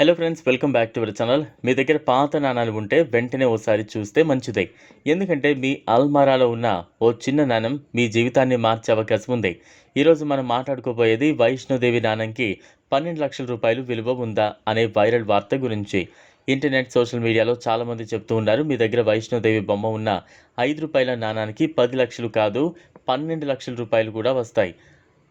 Hello friends welcome back to our channel మీ దగ్గర పాత నాణాలు ఉంటే వెంటనే ఓసారి చూస్తే మంచిదే. ఎందుకంటే మీ అల్మారాలో ఉన్న ఓ చిన్న నాణం మీ జీవితాన్ని మార్చే అవకాశం ఉంది. ఈరోజు మనం మాట్లాడుకోబోయేది వైష్ణోదేవి నాణంకి పన్నెండు లక్షల రూపాయలు విలువ ఉందా అనే వైరల్ వార్త గురించి. ఇంటర్నెట్ సోషల్ మీడియాలో చాలామంది చెప్తూ ఉన్నారు మీ దగ్గర వైష్ణోదేవి బొమ్మ ఉన్న ఐదు రూపాయల నాణానికి పది లక్షలు కాదు పన్నెండు లక్షల రూపాయలు కూడా వస్తాయి.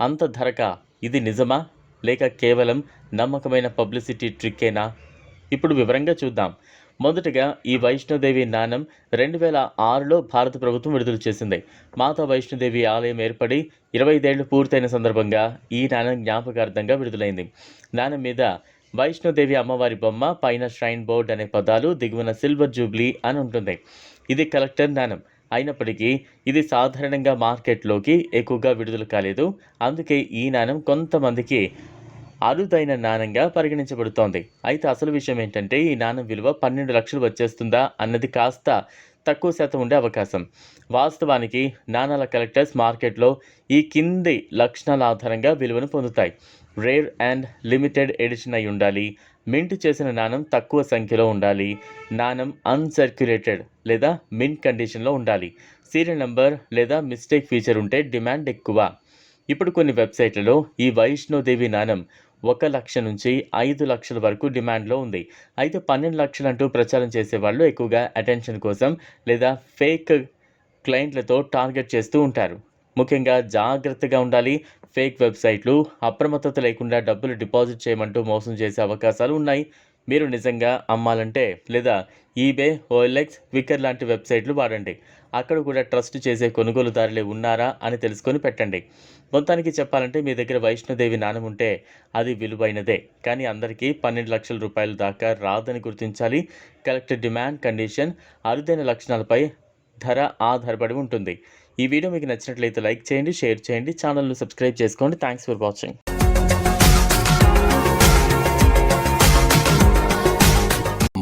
అంత ధరక? ఇది నిజమా? లేక కేవలం నమ్మకమైన పబ్లిసిటీ ట్రిక్కేనా? ఇప్పుడు వివరంగా చూద్దాం. మొదటగా ఈ వైష్ణోదేవి నాణం రెండు వేల ఆరులో భారత ప్రభుత్వం విడుదల చేసింది. మాతా వైష్ణోదేవి ఆలయం ఏర్పడి ఇరవై ఐదేళ్ళు పూర్తయిన సందర్భంగా ఈ నాణం జ్ఞాపకార్థంగా విడుదలైంది. నాణం మీద వైష్ణోదేవి అమ్మవారి బొమ్మ పైన ష్రైన్ బోర్డ్ అనే పదాలు దిగువన సిల్వర్ జూబ్లీ అని ఉంటుంది. ఇది కలెక్టర్ నాణం. అయినప్పటికీ ఇది సాధారణంగా మార్కెట్లోకి ఎక్కువగా విడుదల కాలేదు. అందుకే ఈ నాణం కొంతమందికి అరుదైన నాణంగా పరిగణించబడుతోంది. అయితే అసలు విషయం ఏంటంటే ఈ నాణం విలువ పన్నెండు లక్షలు వచ్చేస్తుందా అన్నది కాస్త తక్కువ శాతం ఉండే అవకాశం. వాస్తవానికి నాణాల కలెక్టర్స్ మార్కెట్లో ఈ కింది లక్షణాల ఆధారంగా విలువను పొందుతాయి. రేర్ అండ్ లిమిటెడ్ ఎడిషన్ అయి ఉండాలి మింట్ చేసిన నాణం తక్కువ సంఖ్యలో ఉండాలి నాణం అన్సర్క్యులేటెడ్ లేదా మింట్ కండిషన్లో ఉండాలి సీరియల్ నెంబర్ లేదా మిస్టేక్ ఫీచర్ ఉంటే డిమాండ్ ఎక్కువ. ఇప్పుడు కొన్ని వెబ్సైట్లలో ఈ వైష్ణోదేవి నాణం ఒక లక్ష నుంచి ఐదు లక్షల వరకు డిమాండ్లో ఉంది. అయితే పన్నెండు లక్షలు అంటూ ప్రచారం చేసేవాళ్ళు ఎక్కువగా అటెన్షన్ కోసం లేదా ఫేక్ క్లయింట్లతో టార్గెట్ చేస్తూ ఉంటారు. ముఖ్యంగా జాగ్రత్తగా ఉండాలి. ఫేక్ వెబ్సైట్లు అప్రమత్తత లేకుండా డబ్బులు డిపాజిట్ చేయమంటూ మోసం చేసే అవకాశాలు ఉన్నాయి. మీరు నిజంగా అమ్మాలంటే లేదా ఈబే ఓఎల్ఎక్స్ వికర్ లాంటి వెబ్సైట్లు వాడండి. అక్కడ కూడా ట్రస్ట్ చేసే కొనుగోలుదారులే ఉన్నారా అని తెలుసుకొని పెట్టండి. మొత్తానికి చెప్పాలంటే మీ దగ్గర వైష్ణోదేవి నాణం ఉంటే అది విలువైనదే. కానీ అందరికీ పన్నెండు లక్షల రూపాయల దాకా రాదని గుర్తించాలి. కలెక్టర్ డిమాండ్ కండిషన్ అరుదైన లక్షణాలపై ధర ఆధారపడి ఉంటుంది. ఈ వీడియో మీకు నచ్చినట్లయితే లైక్ చేయండి షేర్ చేయండి ఛానల్ను సబ్స్క్రైబ్ చేసుకోండి. Thanks for watching.